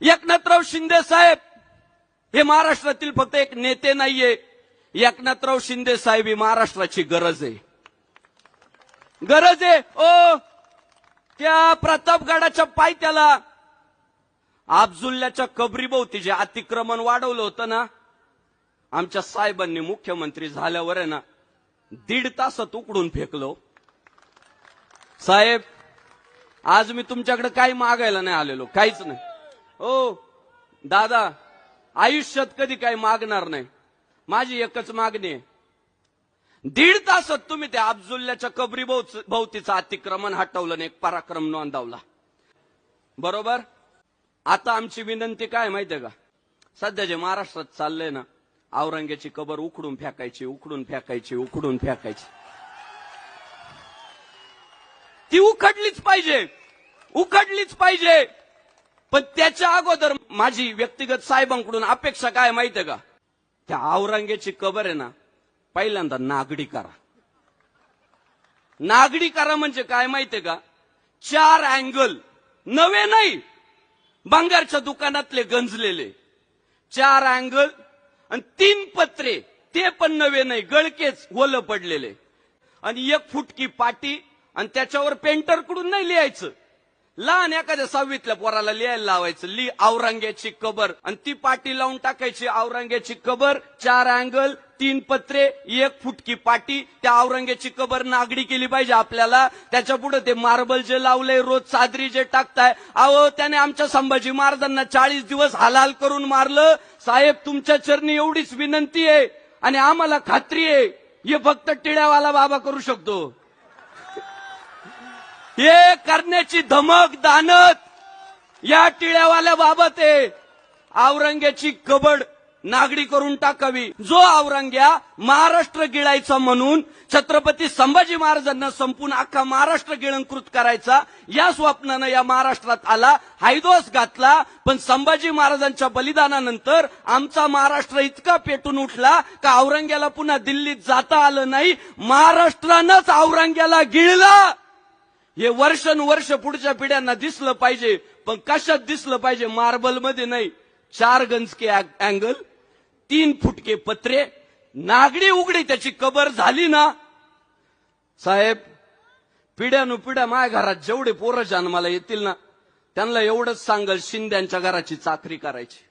एकनाथराव शिंदे साहेब. हे महाराष्ट्रातील फक्त एक नेते नाहीये. एकनाथराव शिंदे साहेब ही महाराष्ट्राची गरज आहे. गरज आहे. ओ त्या प्रतापगडाच्या पायथ्याला अब्जुल्ल्याच्या कबरीभोवती जे अतिक्रमण वाढवलं होतं ना आमच्या साहेबांनी मुख्यमंत्री झाल्यावर आहे ना दीड तासात उकडून फेकलो. साहेब आज मी तुमच्याकडे काही मागायला नाही आलेलो काहीच नाही. हो दादा आयुष्यात कधी काही मागणार नाही. माझी एकच मागणी आहे. दीड तासात तुम्ही त्या अब्जुल्ल्याच्या कबरी भोवतीचं अतिक्रमण हटवलं नाही एक पराक्रम नोंदवला. बरोबर? आता आमची विनंती काय माहितीये का? सध्या जे महाराष्ट्रात चाललंय ना औरंग्याची कबर उखडून फेकायची उकडून फेकायची उकडून फेकायची. ती उखडलीच पाहिजे. उखडलीच पाहिजे. पण त्याच्या अगोदर माझी व्यक्तिगत साहेबांकडून अपेक्षा काय माहितीये का? त्या औरंगेची कबर आहे ना पहिल्यांदा नागडी करा. नागडी करा म्हणजे काय माहितीये का? चार अँगल नवे नाही बंगारच्या दुकानातले गंजलेले. चार अँगल आणि तीन पत्रे ते पण नवे नाही गळकेच ओलं पडलेले. आणि एक फुटकी पाटी आणि त्याच्यावर पेंटरकडून नाही लिहायचं. लहान एखाद्या सहावीतल्या पोराला लिहायला लावायचं. ली औरंग्याची कबर. आणि ती पाटी लावून टाकायची औरंग्याची कबर. चार अँगल तीन पत्रे एक फुटकी पाटी. त्या औरंग्याची कबर नागडी केली पाहिजे आपल्याला. त्याच्या पुढे ते मार्बल जे लावलंय रोज चादरी जे टाकताय. अहो त्याने आमच्या संभाजी महाराजांना चाळीस दिवस हलाल करून मारलं. साहेब तुमच्या चरणी एवढीच विनंती आहे आणि आम्हाला खात्री आहे. हे फक्त टिळ्यावाला बाबा करू शकतो. हे करण्याची धमक दानत या टिळ्यावाल्या बाबत आहे. औरंग्याची कबड नागडी करून टाकावी. जो औरंग्या महाराष्ट्र गिळायचा म्हणून छत्रपती संभाजी महाराजांना संपून अख्खा महाराष्ट्र गिळंकृत करायचा या स्वप्नानं या महाराष्ट्रात आला हायदोस घातला पण संभाजी महाराजांच्या बलिदानानंतर आमचा महाराष्ट्र इतका पेटून उठला का औरंग्याला पुन्हा दिल्लीत जाता आलं नाही महाराष्ट्रानंच औरंग्याला गिळला! हे वर्षानुवर्ष पुढच्या पिढ्यांना दिसलं पाहिजे पण कशात दिसलं पाहिजे मार्बलमध्ये नाही. चार गंजके अँगल तीन फुटके पत्रे नागडी उघडी त्याची कबर झाली ना? साहेब पिढ्यानुपिढ्या माझ्या घरात जेवढे पोरं जन्माला येतील ना त्यांना एवढंच सांगल शिंद्यांच्या घराची चाकरी करायची.